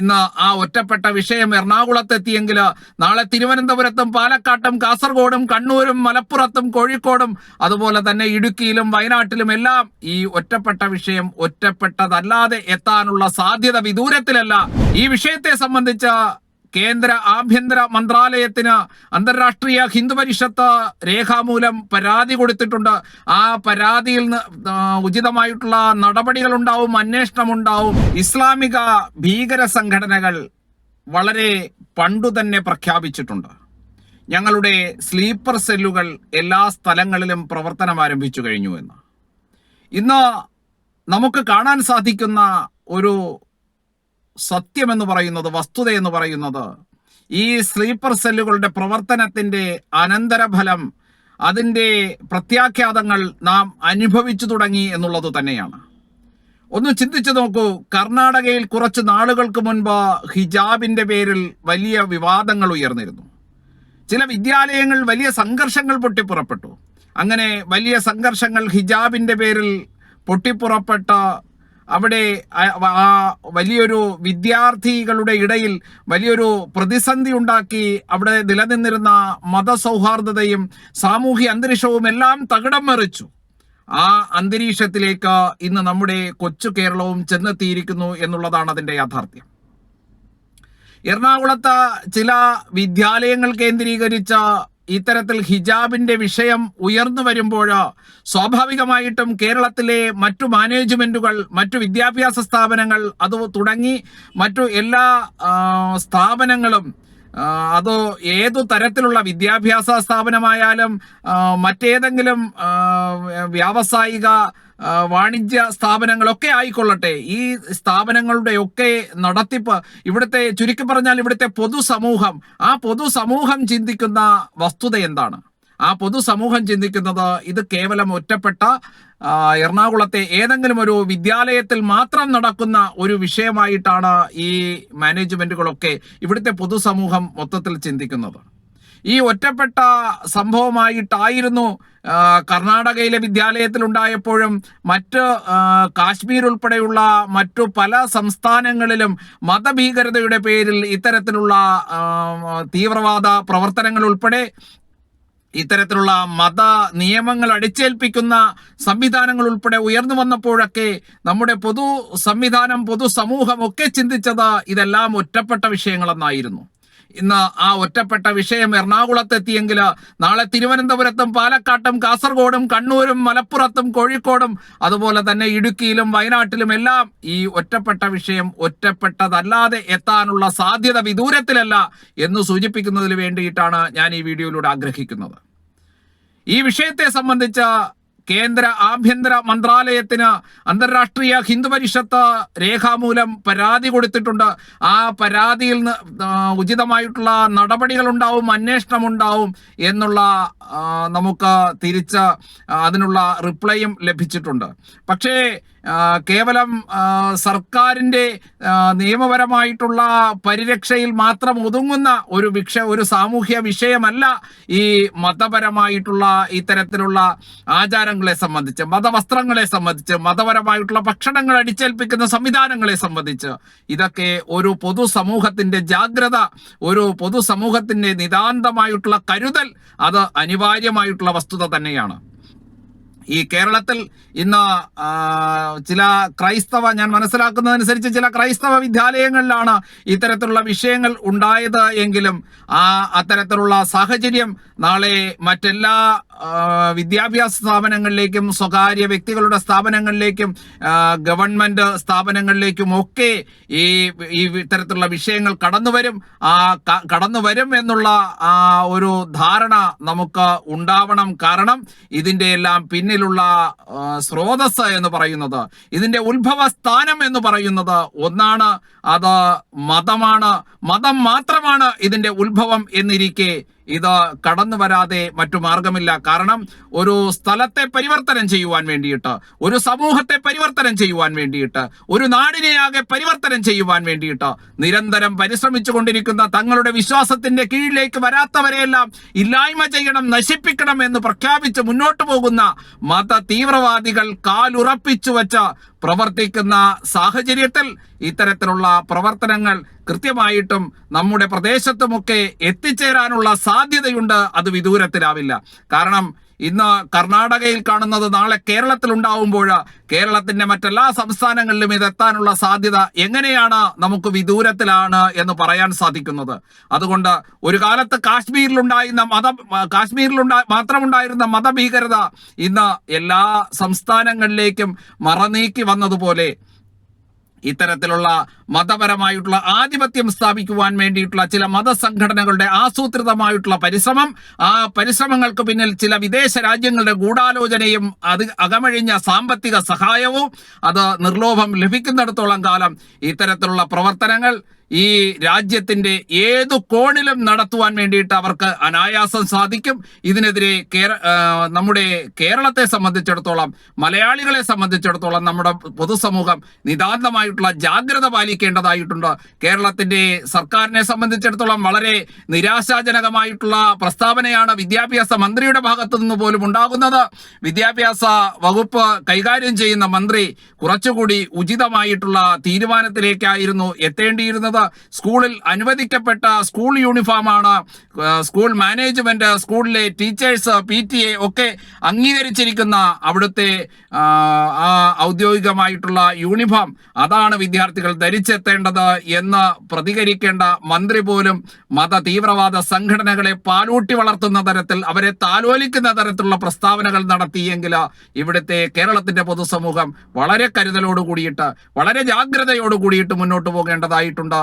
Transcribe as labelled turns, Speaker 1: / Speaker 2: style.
Speaker 1: ഇന്ന് ആ ഒറ്റപ്പെട്ട വിഷയം എറണാകുളത്തെത്തിയെങ്കിൽ നാളെ തിരുവനന്തപുരത്തും പാലക്കാട്ടും കാസർഗോഡും കണ്ണൂരും മലപ്പുറത്തും കോഴിക്കോടും അതുപോലെ തന്നെ ഇടുക്കിയിലും വയനാട്ടിലും എല്ലാം ഈ ഒറ്റപ്പെട്ട വിഷയം ഒറ്റപ്പെട്ടതല്ലാതെ എത്താനുള്ള സാധ്യത വിദൂരത്തിലല്ല. ഈ വിഷയത്തെ സംബന്ധിച്ച് കേന്ദ്ര ആഭ്യന്തര മന്ത്രാലയത്തിന് അന്താരാഷ്ട്രീയ ഹിന്ദു പരിഷത്ത് രേഖാമൂലം പരാതി കൊടുത്തിട്ടുണ്ട്. ആ പരാതിയിൽ ഉചിതമായിട്ടുള്ള നടപടികൾ ഉണ്ടാവും അന്വേഷണം ഉണ്ടാവും ഇസ്ലാമിക ഭീകര സംഘടനകൾ വളരെ പണ്ടു തന്നെ പ്രഖ്യാപിച്ചിട്ടുണ്ട്. ഞങ്ങളുടെ സ്ലീപ്പർ സെല്ലുകൾ എല്ലാ സ്ഥലങ്ങളിലും പ്രവർത്തനം ആരംഭിച്ചു കഴിഞ്ഞു എന്ന്. ഇന്ന് നമുക്ക് കാണാൻ സാധിക്കുന്ന ഒരു സത്യമെന്ന് പറയുന്നത് വസ്തുത എന്ന് പറയുന്നത്. ഈ സ്ലീപ്പർ സെല്ലുകളുടെ പ്രവർത്തനത്തിന്റെ അനന്തരഫലം അതിന്റെ പ്രത്യാഘാതങ്ങൾ നാം അനുഭവിച്ചു തുടങ്ങി എന്നുള്ളത് തന്നെയാണ്. ഒന്ന് ചിന്തിച്ചു നോക്കൂ കർണാടകയിൽ കുറച്ച് നാളുകൾക്ക് മുൻപ് ഹിജാബിന്റെ പേരിൽ വലിയ വിവാദങ്ങൾ ഉയർന്നിരുന്നു. ചില വിദ്യാലയങ്ങൾ വലിയ സംഘർഷങ്ങൾ പൊട്ടിപ്പുറപ്പെട്ടു. അങ്ങനെ വലിയ സംഘർഷങ്ങൾ ഹിജാബിന്റെ പേരിൽ പൊട്ടിപ്പുറപ്പെട്ട അവിടെ ആ- വലിയൊരു വിദ്യാർത്ഥികളുടെ ഇടയിൽ വലിയൊരു പ്രതിസന്ധി ഉണ്ടാക്കി അവിടെ നിലനിന്നിരുന്ന മതസൗഹാർദ്ദതയും സാമൂഹ്യ അന്തരീക്ഷവും എല്ലാം തകിടം മറിച്ചു. ആ അന്തരീക്ഷത്തിലേക്ക് ഇന്ന് നമ്മുടെ കൊച്ചു കേരളവും ചെന്നെത്തിയിരിക്കുന്നു എന്നുള്ളതാണ് അതിന്റെ യാഥാർത്ഥ്യം. എറണാകുളത്ത് ചില വിദ്യാലയങ്ങൾ കേന്ദ്രീകരിച്ച ഇത്തരത്തിൽ ഹിജാബിന്റെ വിഷയം ഉയർന്നു വരുമ്പോൾ സ്വാഭാവികമായിട്ടും കേരളത്തിലെ മറ്റു മാനേജ്മെന്റുകൾ മറ്റു വിദ്യാഭ്യാസ സ്ഥാപനങ്ങൾ അത് തുടങ്ങി മറ്റു എല്ലാ സ്ഥാപനങ്ങളും അത് ഏതു തരത്തിലുള്ള വിദ്യാഭ്യാസ സ്ഥാപനമായാലും മറ്റേതെങ്കിലും വ്യാവസായിക വാണിജ്യ സ്ഥാപനങ്ങളൊക്കെ ആയിക്കൊള്ളട്ടെ. ഈ സ്ഥാപനങ്ങളുടെ ഒക്കെ നടത്തിപ്പ് ഇവിടുത്തെ ചുരുക്കി പറഞ്ഞാൽ ഇവിടുത്തെ പൊതുസമൂഹം ആ പൊതുസമൂഹം ചിന്തിക്കുന്ന വസ്തുത എന്താണ്? ആ പൊതുസമൂഹം ചിന്തിക്കുന്നത് ഇത് കേവലം ഒറ്റപ്പെട്ട എറണാകുളത്തെ ഏതെങ്കിലും ഒരു വിദ്യാലയത്തിൽ മാത്രം നടക്കുന്ന ഒരു വിഷയമായിട്ടാണ് ഈ മാനേജ്മെന്റുകളൊക്കെ ഇവിടുത്തെ പൊതുസമൂഹം മൊത്തത്തിൽ ചിന്തിക്കുന്നത്. ഈ ഒറ്റപ്പെട്ട സംഭവമായിട്ടായിരുന്നു കർണാടകയിലെ വിദ്യാലയത്തിലുണ്ടായപ്പോഴും മറ്റ് കാശ്മീർ ഉൾപ്പെടെയുള്ള മറ്റു പല സംസ്ഥാനങ്ങളിലും മതഭീകരതയുടെ പേരിൽ ഇത്തരത്തിലുള്ള തീവ്രവാദ പ്രവർത്തനങ്ങൾ ഉൾപ്പെടെ ഇത്തരത്തിലുള്ള മത നിയമങ്ങൾ അടിച്ചേൽപ്പിക്കുന്ന സംവിധാനങ്ങൾ ഉൾപ്പെടെ ഉയർന്നു വന്നപ്പോഴൊക്കെ നമ്മുടെ പൊതു സംവിധാനം പൊതു സമൂഹം ഒക്കെ ചിന്തിച്ചത് ഇതെല്ലാം ഒറ്റപ്പെട്ട വിഷയങ്ങളെന്നായിരുന്നു. ഇന്ന് ആ ഒറ്റപ്പെട്ട വിഷയം എറണാകുളത്തെത്തിയെങ്കിൽ നാളെ തിരുവനന്തപുരത്തും പാലക്കാട്ടും കാസർഗോഡും കണ്ണൂരും മലപ്പുറത്തും കോഴിക്കോടും അതുപോലെ തന്നെ ഇടുക്കിയിലും വയനാട്ടിലും എല്ലാം ഈ ഒറ്റപ്പെട്ട വിഷയം ഒറ്റപ്പെട്ടതല്ലാതെ എത്താനുള്ള സാധ്യത വിദൂരത്തിലല്ല എന്ന് സൂചിപ്പിക്കുന്നതിന് വേണ്ടിയിട്ടാണ് ഞാൻ ഈ വീഡിയോയിലൂടെ ആഗ്രഹിക്കുന്നത്. ഈ വിഷയത്തെ സംബന്ധിച്ച കേന്ദ്ര ആഭ്യന്തര മന്ത്രാലയത്തിന് അന്താരാഷ്ട്രീയ ഹിന്ദു പരിഷത്ത് രേഖാമൂലം പരാതി കൊടുത്തിട്ടുണ്ട്. ആ പരാതിയിൽ ഉചിതമായിട്ടുള്ള നടപടികൾ ഉണ്ടാവും അന്വേഷണം ഉണ്ടാവും എന്നുള്ള നമുക്ക് തിരിച്ച് അതിനുള്ള റിപ്ലൈയും ലഭിച്ചിട്ടുണ്ട്. പക്ഷേ കേവലം സർക്കാരിന്റെ നിയമപരമായിട്ടുള്ള പരിരക്ഷയിൽ മാത്രം ഒതുങ്ങുന്ന ഒരു വിക്ഷ ഒരു സാമൂഹ്യ വിഷയമല്ല ഈ മതപരമായിട്ടുള്ള ഇത്തരത്തിലുള്ള ആചാരങ്ങളെ സംബന്ധിച്ച് മതവസ്ത്രങ്ങളെ സംബന്ധിച്ച് മതപരമായിട്ടുള്ള ഭക്ഷണങ്ങൾ അടിച്ചേൽപ്പിക്കുന്ന സംവിധാനങ്ങളെ സംബന്ധിച്ച് ഇതൊക്കെ ഒരു പൊതുസമൂഹത്തിന്റെ ജാഗ്രത ഒരു പൊതുസമൂഹത്തിന്റെ നിതാന്തമായിട്ടുള്ള കരുതൽ അത് അനിവാര്യമായിട്ടുള്ള വസ്തുത തന്നെയാണ്. ഈ കേരളത്തിൽ ഇന്ന് ചില ക്രൈസ്തവ ഞാൻ മനസ്സിലാക്കുന്നതനുസരിച്ച് ചില ക്രൈസ്തവ വിദ്യാലയങ്ങളിലാണ് ഇത്തരത്തിലുള്ള വിഷയങ്ങൾ ഉണ്ടായത് എങ്കിലും ആ അത്തരത്തിലുള്ള സാഹചര്യം നാളെ മറ്റെല്ലാ വിദ്യാഭ്യാസ സ്ഥാപനങ്ങളിലേക്കും സ്വകാര്യ വ്യക്തികളുടെ സ്ഥാപനങ്ങളിലേക്കും ഗവൺമെന്റ് സ്ഥാപനങ്ങളിലേക്കും ഒക്കെ ഈ ഈ ഇത്തരത്തിലുള്ള വിഷയങ്ങൾ കടന്നു വരും. ആ കടന്നു വരും എന്നുള്ള ഒരു ധാരണ നമുക്ക് ഉണ്ടാവണം. കാരണം ഇതിന്റെ എല്ലാം പിന്നിലുള്ള സ്രോതസ് എന്ന് പറയുന്നത് ഇതിന്റെ ഉത്ഭവ സ്ഥാനം എന്ന് പറയുന്നത് ഒന്നാണ് അത് മതമാണ്. മതം മാത്രമാണ് ഇതിന്റെ ഉത്ഭവം എന്നിരിക്കെ ഇത് കടന്നു വരാതെ മറ്റു മാർഗമില്ല. കാരണം ഒരു സ്ഥലത്തെ പരിവർത്തനം ചെയ്യുവാൻ വേണ്ടിയിട്ട് ഒരു സമൂഹത്തെ പരിവർത്തനം ചെയ്യുവാൻ വേണ്ടിയിട്ട് ഒരു നാടിനെയാകെ പരിവർത്തനം ചെയ്യുവാൻ വേണ്ടിയിട്ട് നിരന്തരം പരിശ്രമിച്ചു കൊണ്ടിരിക്കുന്ന തങ്ങളുടെ വിശ്വാസത്തിന്റെ കീഴിലേക്ക് വരാത്തവരെയെല്ലാം ഇല്ലായ്മ ചെയ്യണം നശിപ്പിക്കണം എന്ന് പ്രഖ്യാപിച്ച് മുന്നോട്ട് പോകുന്ന മത തീവ്രവാദികൾ കാലുറപ്പിച്ചു വച്ച പ്രവർത്തിക്കുന്ന സാഹചര്യത്തിൽ ഇത്തരത്തിലുള്ള പ്രവർത്തനങ്ങൾ കൃത്യമായിട്ടും നമ്മുടെ പ്രദേശത്തുമൊക്കെ എത്തിച്ചേരാനുള്ള സാധ്യതയുണ്ട്. അത് വിദൂരത്തിലാവില്ല. കാരണം ഇന്ന് കർണാടകയിൽ കാണുന്നത് നാളെ കേരളത്തിൽ ഉണ്ടാവുമ്പോൾ കേരളത്തിന്റെ മറ്റെല്ലാ സംസ്ഥാനങ്ങളിലും ഇത് എത്താനുള്ള സാധ്യത എങ്ങനെയാണ് നമുക്ക് വിദൂരത്തിലാണ് എന്ന് പറയാൻ സാധിക്കുന്നത്. അതുകൊണ്ട് ഒരു കാലത്ത് കാശ്മീരിലുണ്ടായിരുന്ന മത കാശ്മീരിലുണ്ടാ മാത്രമുണ്ടായിരുന്ന മതഭീകരത ഇന്ന് എല്ലാ സംസ്ഥാനങ്ങളിലേക്കും മറനീക്കി വന്നതുപോലെ ഇത്തരത്തിലുള്ള മതപരമായിട്ടുള്ള ആധിപത്യം സ്ഥാപിക്കുവാൻ വേണ്ടിയിട്ടുള്ള ചില മതസംഘടനകളുടെ ആസൂത്രിതമായിട്ടുള്ള പരിശ്രമം ആ പരിശ്രമങ്ങൾക്ക് പിന്നിൽ ചില വിദേശ രാജ്യങ്ങളുടെ ഗൂഢാലോചനയും അത് അകമഴിഞ്ഞ സാമ്പത്തിക സഹായവും അത് നിർലോഭം ലഭിക്കുന്നിടത്തോളം കാലം ഇത്തരത്തിലുള്ള പ്രവർത്തനങ്ങൾ ഈ രാജ്യത്തിന്റെ ഏതു കോണിലും നടത്തുവാൻ വേണ്ടിയിട്ട് അവർക്ക് അനായാസം സാധിക്കും. ഇതിനെതിരെ കേര നമ്മുടെ കേരളത്തെ സംബന്ധിച്ചിടത്തോളം മലയാളികളെ സംബന്ധിച്ചിടത്തോളം നമ്മുടെ പൊതുസമൂഹം നിതാന്തമായിട്ടുള്ള ജാഗ്രത പാലിക്കേണ്ടതായിട്ടുണ്ട്. കേരളത്തിന്റെ സർക്കാരിനെ സംബന്ധിച്ചിടത്തോളം വളരെ നിരാശാജനകമായിട്ടുള്ള പ്രസ്താവനയാണ് വിദ്യാഭ്യാസ മന്ത്രിയുടെ ഭാഗത്തു നിന്ന് പോലും ഉണ്ടാകുന്നത്. വിദ്യാഭ്യാസ വകുപ്പ് കൈകാര്യം ചെയ്യുന്ന മന്ത്രി കുറച്ചുകൂടി ഉചിതമായിട്ടുള്ള തീരുമാനത്തിലേക്കായിരുന്നു എത്തേണ്ടിയിരുന്നത്. സ്കൂളിൽ അനുവദിക്കപ്പെട്ട സ്കൂൾ യൂണിഫോമാണ് സ്കൂൾ മാനേജ്മെന്റ് സ്കൂളിലെ ടീച്ചേഴ്സ് പി ടി എ ഒക്കെ അംഗീകരിച്ചിരിക്കുന്ന അവിടുത്തെ ആ ഔദ്യോഗികമായിട്ടുള്ള യൂണിഫോം. അതാണ് വിദ്യാർത്ഥികൾ ധരിച്ചെത്തേണ്ടത് എന്ന് പ്രതികരിക്കേണ്ട മന്ത്രി പോലും മത തീവ്രവാദ സംഘടനകളെ പാലൂട്ടി വളർത്തുന്ന തരത്തിൽ അവരെ താലോലിക്കുന്ന തരത്തിലുള്ള പ്രസ്താവനകൾ നടത്തിയെങ്കിൽ ഇവിടുത്തെ കേരളത്തിന്റെ പൊതുസമൂഹം വളരെ കരുതലോട് കൂടിയിട്ട് വളരെ ജാഗ്രതയോട് കൂടിയിട്ട് മുന്നോട്ട് പോകേണ്ടതായിട്ടുണ്ട്.